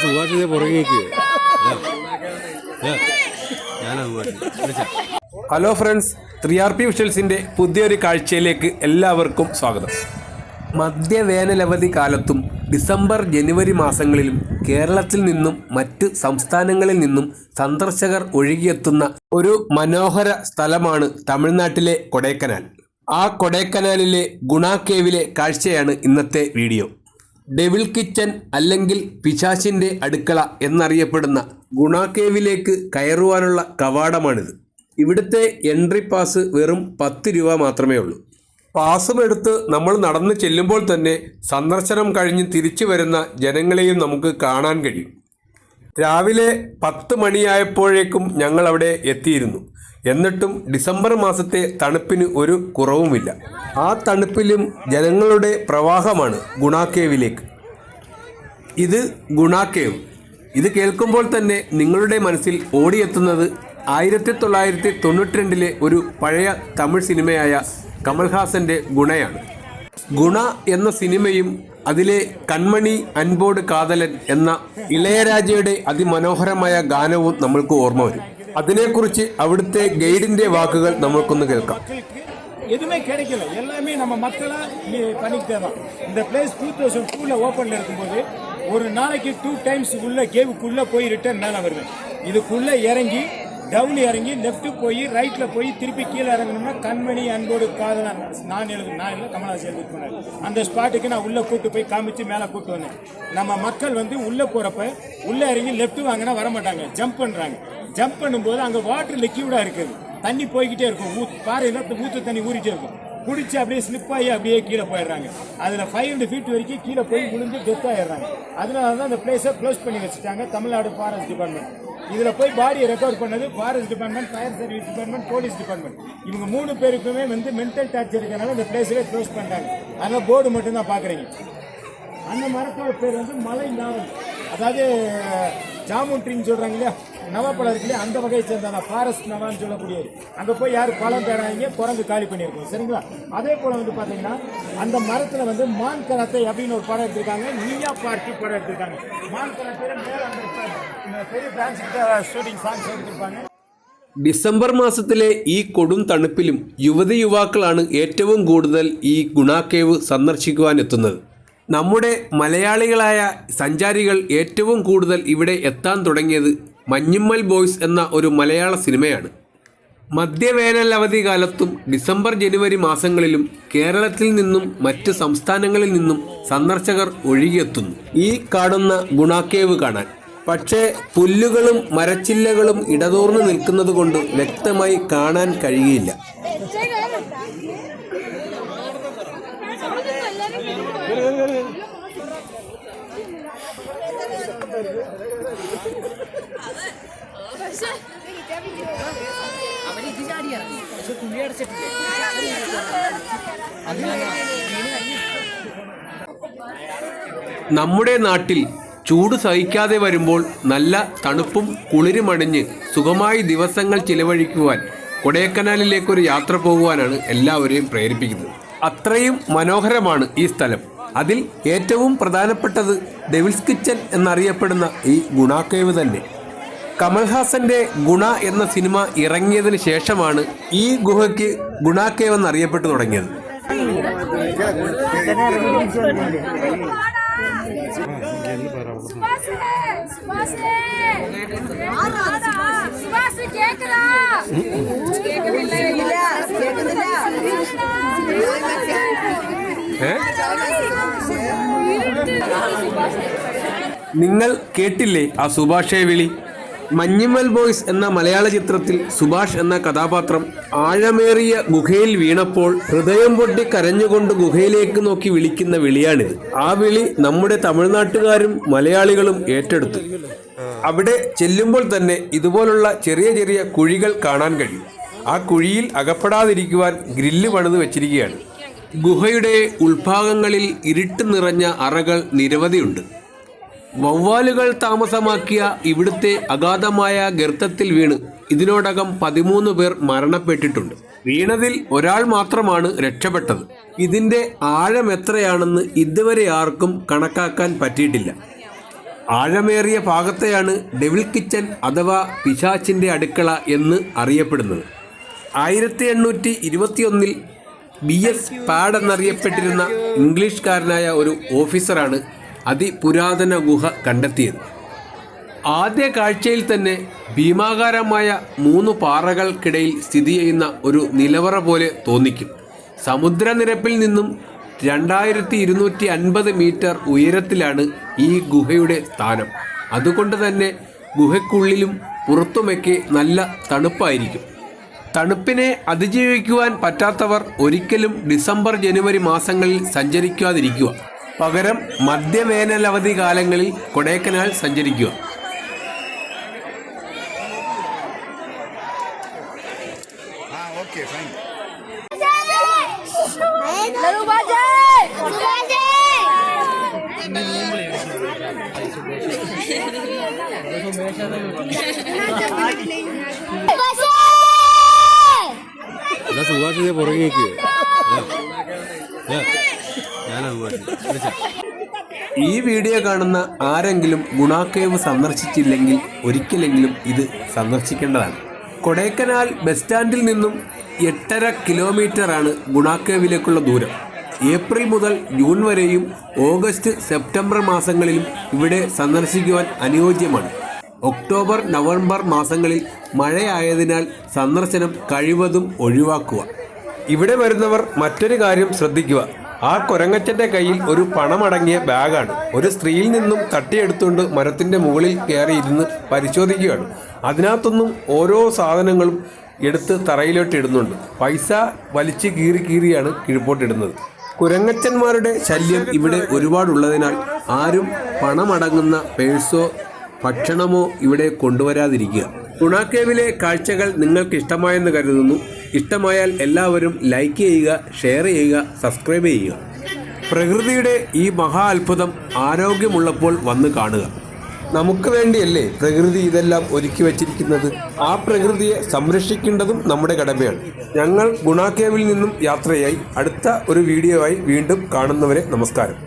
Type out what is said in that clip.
പുറകേക്ക് ഞാനത് hello friends three R P വിഷ്വൽസിന്റെ പുതിയൊരു കാഴ്ചയിലേക്ക് എല്ലാവർക്കും സ്വാഗതം. മധ്യവേനലവധി കാലത്തും ഡിസംബർ ജനുവരി മാസങ്ങളിലും കേരളത്തിൽ നിന്നും മറ്റ് സംസ്ഥാനങ്ങളിൽ നിന്നും സന്ദർശകർ ഒഴുകിയെത്തുന്ന ഒരു മനോഹര സ്ഥലമാണ് തമിഴ്നാട്ടിലെ കൊടൈക്കനാൽ. ആ കൊടൈക്കനാലിലെ ഗുണ കേവിലെ കാഴ്ചയാണ് ഇന്നത്തെ വീഡിയോ. ഡെവിൾ കിച്ചൻ അല്ലെങ്കിൽ പിശാശിന്റെ അടുക്കള എന്നറിയപ്പെടുന്ന ഗുണാക്കേവിലേക്ക് കേവിലേക്ക് കയറുവാനുള്ള കവാടമാണിത്. ഇവിടുത്തെ എൻട്രി പാസ് വെറും പത്ത് രൂപ മാത്രമേ ഉള്ളൂ. പാസും എടുത്ത് നമ്മൾ നടന്ന് ചെല്ലുമ്പോൾ തന്നെ സന്ദർശനം കഴിഞ്ഞ് തിരിച്ചു വരുന്ന ജനങ്ങളെയും നമുക്ക് കാണാൻ കഴിയും. രാവിലെ പത്ത് മണിയായപ്പോഴേക്കും ഞങ്ങൾ അവിടെ എത്തിയിരുന്നു. എന്നിട്ടും ഡിസംബർ മാസത്തെ തണുപ്പിന് ഒരു കുറവുമില്ല. ആ തണുപ്പിലും ജനങ്ങളുടെ പ്രവാഹമാണ് ഗുണാക്കേവിലേക്ക്. ഇത് ഗുണാക്കേവ്. ഇത് കേൾക്കുമ്പോൾ തന്നെ നിങ്ങളുടെ മനസ്സിൽ ഓടിയെത്തുന്നത് ആയിരത്തി തൊള്ളായിരത്തി തൊണ്ണൂറ്റി രണ്ടിലെ ഒരു പഴയ തമിഴ് സിനിമയായ കമൽഹാസന്റെ ഗുണയാണ്. ഗുണ എന്ന സിനിമയും അതിലെ കൺമണി അൻപോട് കാതലൻ എന്ന ഇളയരാജയുടെ അതിമനോഹരമായ ഗാനവും നമ്മൾക്ക് ഓർമ്മ വരും. അതിനെക്കുറിച്ച് അവിടുത്തെ ഗൈഡിന്റെ വാക്കുകൾ നമ്മൾക്കൊന്ന് കേൾക്കാം மக்களுக்கு எதுவுமே கிடைக்கல எல்லாமே நம்ம மக்களா இங்க பண்ணிக்கிட்டே தான் இந்த பிளேஸ் டூ தௌசண்ட் டூல ஓப்பன்ல இருக்கும்போது ஒரு நாளைக்கு டூ டைம்ஸ் உள்ள கேவுக்குள்ள போய் ரிட்டர்ன் மேல வருவேன் இதுக்குள்ள இறங்கி டவுன் இறங்கி லெஃப்ட் போய் ரைட்ல போய் திருப்பி கீழே இறங்கணும்னா கண்மணி அன்போடு காதலன் நான் எழுது நான் இல்லை கமலஹாசன் எழுதி போனார் அந்த ஸ்பாட்டுக்கு நான் உள்ள கூட்டு போய் காமிச்சு மேலே கூட்டு வந்தேன் நம்ம மக்கள் வந்து உள்ள போறப்ப உள்ள இறங்கி லெஃப்ட் வாங்கினா வர மாட்டாங்க ஜம்ப் பண்றாங்க ஜம்ப் பண்ணும்போது அங்கே வாட்டர் லிக்யூடாக இருக்குது. தண்ணி போய்கிட்டே இருக்கும். ஊத் பாறையில் ஊத்து தண்ணி ஊறிட்டே இருக்கும். குடிச்சு அப்படியே ஸ்லிப் ஆகி அப்படியே கீழே போயிடுறாங்க. அதில் ஃபைவ் ஹண்ட்ரட் ஃபீட் வரைக்கும் கீழே போய் விழுந்து டெத் ஆயிடுறாங்க. அதனால தான் அந்த பிளேஸை க்ளோஸ் பண்ணி வச்சுட்டாங்க தமிழ்நாடு ஃபாரஸ்ட் டிபார்ட்மெண்ட் இதில் போய் பாடியை ரெக்கவர் பண்ணது forest department fire service department police department இவங்க மூணு பேருக்குமே வந்து மென்டல் டார்ச்சர் இருக்கனால இந்த பிளேஸவே க்ளோஸ் பண்ணுறாங்க அதனால் போர்டு மட்டும்தான் பார்க்குறீங்க அந்த மரத்தோட பேர் வந்து மலை நாவல். அதாவது ஜாமுன் ட்ரீன்னு சொல்றாங்க இல்லையா நவாப்பழம் இருக்கு இல்லையா அந்த வகையை சேர்ந்த ஃபாரஸ்ட் நவான்னு சொல்லக்கூடியது அங்க போய் யாரும் பழம் தேடாதீங்க குரங்கு காலி பண்ணியிருக்கோம் சரிங்களா அதே போல வந்து பாத்தீங்கன்னா அந்த மரத்துல வந்து மான் கராத்தை அப்படின்னு ஒரு படம் எடுத்திருக்காங்க நீயா பார்ட்டி படம் எடுத்திருக்காங்க மான் கராத்தையில மேல அந்த இந்த பெரிய பிரான்ச் கிட்ட ஷூட்டிங் சாங்ஸ் எடுத்திருப்பாங்க ഡിസംബർ മാസത്തിലെ ഈ കൊടും തണുപ്പിലും യുവതി യുവാക്കളാണ് ഏറ്റവും കൂടുതൽ ഈ ഗുണാക്കേവ് സന്ദർശിക്കുവാൻ എത്തുന്നത് നമ്മുടെ മലയാളികളായ സഞ്ചാരികൾ ഏറ്റവും കൂടുതൽ ഇവിടെ എത്താൻ തുടങ്ങിയത് മഞ്ഞുമ്മൽ ബോയ്സ് എന്ന ഒരു മലയാള സിനിമയാണ്. മധ്യവേനൽ അവധി കാലത്തും ഡിസംബർ ജനുവരി മാസങ്ങളിലും കേരളത്തിൽ നിന്നും മറ്റ് സംസ്ഥാനങ്ങളിൽ നിന്നും സന്ദർശകർ ഒഴുകിയെത്തുന്നു. ഈ കാണുന്ന ഗുണാക്കേവ് കാണാൻ. പക്ഷേ പുല്ലുകളും മരച്ചില്ലകളും ഇടതൂർന്ന് നിൽക്കുന്നത് കൊണ്ട് വ്യക്തമായി കാണാൻ കഴിയില്ല നമ്മുടെ നാട്ടിൽ ചൂട് സഹിക്കാതെ വരുമ്പോൾ നല്ല തണുപ്പും കുളിരുമണിഞ്ഞ് സുഖമായി ദിവസങ്ങൾ ചിലവഴിക്കുവാൻ കൊടൈക്കനാലിലേക്കൊരു യാത്ര പോകുവാനാണ് എല്ലാവരെയും പ്രേരിപ്പിക്കുന്നത്. അത്രയും മനോഹരമാണ് ഈ സ്ഥലം. അതിൽ ഏറ്റവും പ്രധാനപ്പെട്ടത് ഡെവിൽസ് കിച്ചൻ എന്നറിയപ്പെടുന്ന ഈ ഗുണാക്കേവ് തന്നെ. കമൽഹാസന്റെ ഗുണ എന്ന സിനിമ ഇറങ്ങിയതിന് ശേഷമാണ് ഈ ഗുഹയ്ക്ക് ഗുണാക്കേവ് എന്നറിയപ്പെട്ടു തുടങ്ങിയത് കേക്കടാ. നിങ്ങൾ കേട്ടില്ലേ ആ സുഭാഷെ വിളി? മഞ്ഞുമൽ ബോയ്സ് എന്ന മലയാള ചിത്രത്തിൽ സുഭാഷ് എന്ന കഥാപാത്രം ആഴമേറിയ ഗുഹയിൽ വീണപ്പോൾ ഹൃദയം പൊട്ടി കരഞ്ഞുകൊണ്ട് ഗുഹയിലേക്ക് നോക്കി വിളിക്കുന്ന വിളിയാണിത്. ആ വിളി നമ്മുടെ തമിഴ്നാട്ടുകാരും മലയാളികളും ഏറ്റെടുത്തു. അവിടെ ചെല്ലുമ്പോൾ തന്നെ ഇതുപോലുള്ള ചെറിയ ചെറിയ കുഴികൾ കാണാൻ കഴിയും. ആ കുഴിയിൽ അകപ്പെടാതിരിക്കുവാൻ ഗ്രില്ല് പണിത് വെച്ചിരിക്കുകയാണ്. ഗുഹയുടെ ഉൾഭാഗങ്ങളിൽ ഇരുട്ട് നിറഞ്ഞ അറകൾ നിരവധിയുണ്ട്. വവ്വാലുകൾ താമസമാക്കിയ ഇവിടുത്തെ അഗാധമായ ഗർത്തത്തിൽ വീണ് ഇതിനോടകം പതിമൂന്ന് പേർ മരണപ്പെട്ടിട്ടുണ്ട്. വീണതിൽ ഒരാൾ മാത്രമാണ് രക്ഷപ്പെട്ടത്. ഇതിന്റെ ആഴം എത്രയാണെന്ന് ഇതുവരെ ആർക്കും കണക്കാക്കാൻ പറ്റിയിട്ടില്ല. ആഴമേറിയ ഭാഗത്തെയാണ് ഡെവിൾ കിച്ചൻ അഥവാ പിശാച്ചിന്റെ അടുക്കള എന്ന് അറിയപ്പെടുന്നത്. ആയിരത്തി എണ്ണൂറ്റി ഇരുപത്തിയൊന്നിൽ ബി എസ് പാഡ് എന്നറിയപ്പെട്ടിരുന്ന ഇംഗ്ലീഷുകാരനായ ഒരു ഓഫീസറാണ് അതിപുരാതന ഗുഹ കണ്ടെത്തിയത്. ആദ്യ കാഴ്ചയിൽ തന്നെ ഭീമാകാരമായ മൂന്ന് പാറകൾക്കിടയിൽ സ്ഥിതി ചെയ്യുന്ന ഒരു നിലവറ പോലെ തോന്നിക്കും. സമുദ്രനിരപ്പിൽ നിന്നും രണ്ടായിരത്തി ഇരുന്നൂറ്റി അൻപത് മീറ്റർ ഉയരത്തിലാണ് ഈ ഗുഹയുടെ സ്ഥാനം. അതുകൊണ്ട് തന്നെ ഗുഹയ്ക്കുള്ളിലും പുറത്തുമൊക്കെ നല്ല തണുപ്പായിരിക്കും. തണുപ്പിനെ അതിജീവിക്കുവാൻ പറ്റാത്തവർ ഒരിക്കലും ഡിസംബർ ജനുവരി മാസങ്ങളിൽ സഞ്ചരിക്കാതിരിക്കുക. പകരം മധ്യവേനലവധി കാലങ്ങളിൽ കൊടൈക്കനാൽ സഞ്ചരിക്കുക. അല്ല സുഭാഷിനെ പുറകേക്ക്. ഞാനാ സുഭാഷ്. ഈ വീഡിയോ കാണുന്ന ആരെങ്കിലും ഗുണാക്കേവ് സന്ദർശിച്ചില്ലെങ്കിൽ ഒരിക്കലെങ്കിലും ഇത് സന്ദർശിക്കേണ്ടതാണ്. കൊടൈക്കനാൽ ബസ് സ്റ്റാൻഡിൽ നിന്നും എട്ടര കിലോമീറ്ററാണ് ഗുണാക്കേവിലേക്കുള്ള ദൂരം. ഏപ്രിൽ മുതൽ ജൂൺ വരെയും ഓഗസ്റ്റ് സെപ്റ്റംബർ മാസങ്ങളിലും ഇവിടെ സന്ദർശിക്കുവാൻ അനുയോജ്യമാണ്. ഒക്ടോബർ നവംബർ മാസങ്ങളിൽ മഴയായതിനാൽ സന്ദർശനം കഴിവതും ഒഴിവാക്കുക. ഇവിടെ വരുന്നവർ മറ്റൊരു കാര്യം ശ്രദ്ധിക്കുക. ആ കുരങ്ങച്ചന്റെ കയ്യിൽ ഒരു പണമടങ്ങിയ ബാഗാണ്. ഒരു സ്ത്രീയിൽ നിന്നും തട്ടിയെടുത്തുകൊണ്ട് മരത്തിന്റെ മുകളിൽ കയറിയിരുന്ന് പരിശോധിക്കുകയാണ്. അതിനകത്തൊന്നും ഓരോ സാധനങ്ങളും എടുത്ത് തറയിലോട്ട് ഇടുന്നുണ്ട് പൈസ വലിച്ച് കീറി കീറിയാണ് കീഴ്പോട്ടിടുന്നത് കുരങ്ങച്ചന്മാരുടെ ശല്യം ഇവിടെ ഒരുപാടുള്ളതിനാൽ ആരും പണമടങ്ങുന്ന പേഴ്സോ ഭക്ഷണമോ ഇവിടെ കൊണ്ടുവരാതിരിക്കുക. ഗുണാക്കേവിലെ കാഴ്ചകൾ നിങ്ങൾക്ക് ഇഷ്ടമായെന്ന് കരുതുന്നു. ഇഷ്ടമായാൽ എല്ലാവരും ലൈക്ക് ചെയ്യുക ഷെയർ ചെയ്യുക സബ്സ്ക്രൈബ് ചെയ്യുക. പ്രകൃതിയുടെ ഈ മഹാ അത്ഭുതം ആരോഗ്യമുള്ളപ്പോൾ വന്ന് കാണുക. നമുക്ക് വേണ്ടിയല്ലേ പ്രകൃതി ഇതെല്ലാം ഒരുക്കി വച്ചിരിക്കുന്നത്? ആ പ്രകൃതിയെ സംരക്ഷിക്കേണ്ടതും നമ്മുടെ കടമയാണ്. ഞങ്ങൾ ഗുണാക്കേവിൽ നിന്നും യാത്രയായി. അടുത്ത ഒരു വീഡിയോ ആയി വീണ്ടും കാണുന്നവരെ നമസ്കാരം.